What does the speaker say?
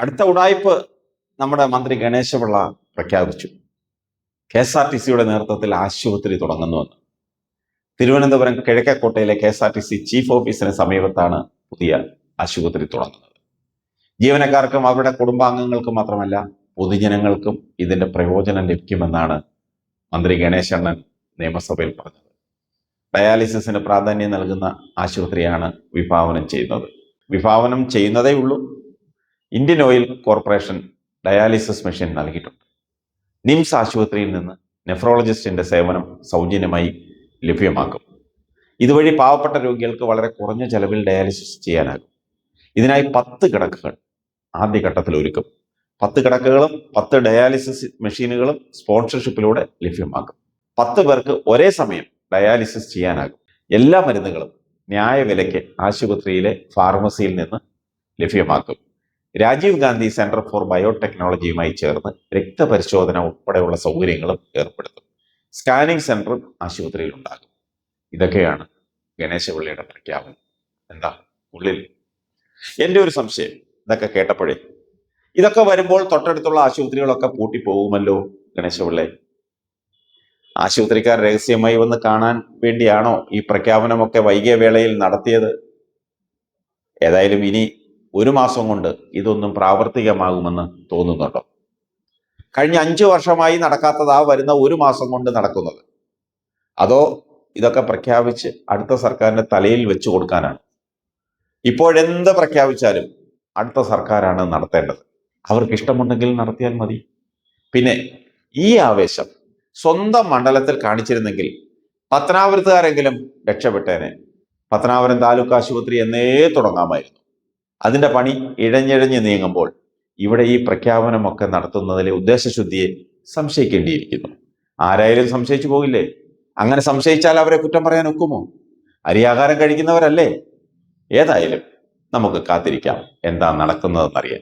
അടുത്ത ഉടായ്പ് നമ്മുടെ മന്ത്രി ഗണേശപിള്ള പ്രഖ്യാപിച്ചു. കെ എസ് ആർ ടി സിയുടെ നേതൃത്വത്തിൽ ആശുപത്രി തുടങ്ങുന്നുവെന്ന്. Thiruvananthapuram കിഴക്കേക്കോട്ടയിലെ K S R T C chief ഓഫീസിന് സമീപത്താണ് പുതിയ ആശുപത്രി തുടങ്ങുന്നത്. ജീവനക്കാർക്കും അവരുടെ കുടുംബാംഗങ്ങൾക്കും മാത്രമല്ല പൊതുജനങ്ങൾക്കും ഇതിന്റെ പ്രയോജനം ലഭിക്കുമെന്നാണ് മന്ത്രി ഗണേശണ്ണൻ നിയമസഭയിൽ പറഞ്ഞത്. ഡയാലിസിസിന് പ്രാധാന്യം നൽകുന്ന ആശുപത്രിയാണ് വിഭാവനം ചെയ്യുന്നത്. വിഭാവനം ചെയ്യുന്നതേ ഉള്ളൂ Indian oil corporation dialysis machine നൽകിയിട്ടുണ്ട്. നിംസ് ആശുപത്രിയിൽ നിന്ന് നെഫ്രോളജിസ്റ്റിന്റെ സേവനം സൗജന്യമായി ലഭ്യമാക്കും. ഇതുവഴി പാവപ്പെട്ട രോഗികൾക്ക് വളരെ കുറഞ്ഞ ചെലവിൽ ഡയാലിസിസ് ചെയ്യാനാകും. ഇതിനായി പത്ത് കിടക്കുകൾ ആദ്യഘട്ടത്തിൽ ഒരുക്കും. പത്ത് കിടക്കുകളും പത്ത് ഡയാലിസിസ് മെഷീനുകളും സ്പോൺസർഷിപ്പിലൂടെ ലഭ്യമാക്കും. പത്ത് പേർക്ക് ഒരേ സമയം ഡയാലിസിസ് ചെയ്യാനാകും. എല്ലാ മരുന്നുകളും ന്യായവിലയ്ക്ക് ആശുപത്രിയിലെ ഫാർമസിയിൽ നിന്ന് ലഭ്യമാക്കും. രാജീവ് ഗാന്ധി സെന്റർ ഫോർ ബയോടെക്നോളജിയുമായി ചേർന്ന് രക്തപരിശോധന ഉൾപ്പെടെയുള്ള സൗകര്യങ്ങളും ഏർപ്പെടുത്തും. സ്കാനിംഗ് സെന്ററും ആശുപത്രിയിൽ ഉണ്ടാകും ഇതൊക്കെയാണ് ഗണേശപിള്ളിയുടെ പ്രഖ്യാപനം. എന്താ? ഉള്ളിൽ. എന്റെ ഒരു സംശയം. ഇതൊക്കെ കേട്ടപ്പോഴേ. ഇതൊക്കെ വരുമ്പോൾ തൊട്ടടുത്തുള്ള ആശുപത്രികളൊക്കെ പൂട്ടിപ്പോകുമല്ലോ ഗണേശപിള്ളെ. ആശുപത്രിക്കാർ രഹസ്യമായി വന്ന് കാണാൻ വേണ്ടിയാണോ ഈ പ്രഖ്യാപനമൊക്കെ വൈകിയ വേളയിൽ നടത്തിയത്? ഏതായാലും ഇനി ഒരു മാസം കൊണ്ട് ഇതൊന്നും പ്രാവർത്തികമാകുമെന്ന് തോന്നുന്നുണ്ടോ? കഴിഞ്ഞ അഞ്ച് വർഷമായി നടക്കാത്തതാ വരുന്ന ഒരു മാസം കൊണ്ട് നടക്കുന്നത്. അതോ ഇതൊക്കെ പ്രഖ്യാപിച്ച് അടുത്ത സർക്കാരിന്റെ തലയിൽ വെച്ചു കൊടുക്കാനാണ്? ഇപ്പോഴെന്ത് പ്രഖ്യാപിച്ചാലും അടുത്ത സർക്കാരാണ് നടത്തേണ്ടത്. അവർക്ക് ഇഷ്ടമുണ്ടെങ്കിൽ നടത്തിയാൽ മതി. പിന്നെ ഈ ആവേശം സ്വന്തം മണ്ഡലത്തിൽ കാണിച്ചിരുന്നെങ്കിൽ പത്തനാപുരത്തുകാരെങ്കിലും രക്ഷപ്പെട്ടേനെ. പത്തനാപുരം താലൂക്ക് ആശുപത്രി എന്നേ തുടങ്ങാമായിരുന്നു. അതിന്റെ പണി ഇഴഞ്ഞിഴഞ്ഞ് നീങ്ങുമ്പോൾ ഇവിടെ ഈ പ്രഖ്യാപനമൊക്കെ നടത്തുന്നതിലെ ഉദ്ദേശശുദ്ധിയെ സംശയിക്കേണ്ടിയിരിക്കുന്നു. ആരായാലും സംശയിച്ചു പോകില്ലേ? അങ്ങനെ സംശയിച്ചാൽ അവരെ കുറ്റം പറയാൻ ഒക്കുമോ? അരിയാഹാരം കഴിക്കുന്നവരല്ലേ? ഏതായാലും നമുക്ക് കാത്തിരിക്കാം. എന്താ നടക്കുന്നതെന്നറിയാൻ.